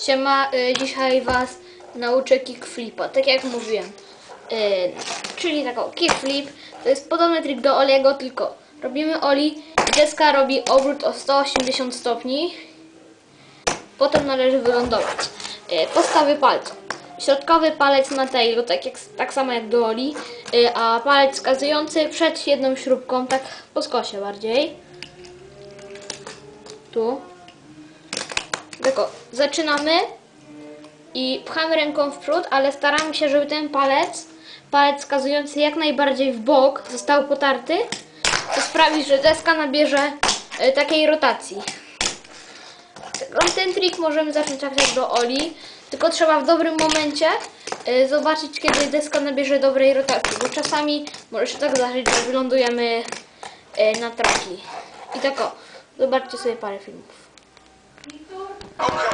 Siema, y, dzisiaj Was nauczę kickflipa, tak jak mówiłem. Y, czyli taką kickflip, to jest podobny trik do Oliego, tylko robimy Oli deska robi obrót o 180 stopni. Potem należy wylądować. Y, postawy palców. Środkowy palec na tailu, tak, jak, tak samo jak do Oli, y, a palec wskazujący przed jedną śrubką, tak po skosie bardziej. Tu. Zaczynamy i pchamy ręką w przód, ale staramy się, żeby ten palec, palec wskazujący jak najbardziej w bok, został potarty. To sprawi, że deska nabierze e, takiej rotacji. Ten- Ten trik możemy zacząć tak jak do Oli, tylko trzeba w dobrym momencie e, zobaczyć, kiedy deska nabierze dobrej rotacji, bo czasami może się tak zdarzyć, że wylądujemy e, na traki. I tak o, zobaczcie sobie parę filmów. Okay.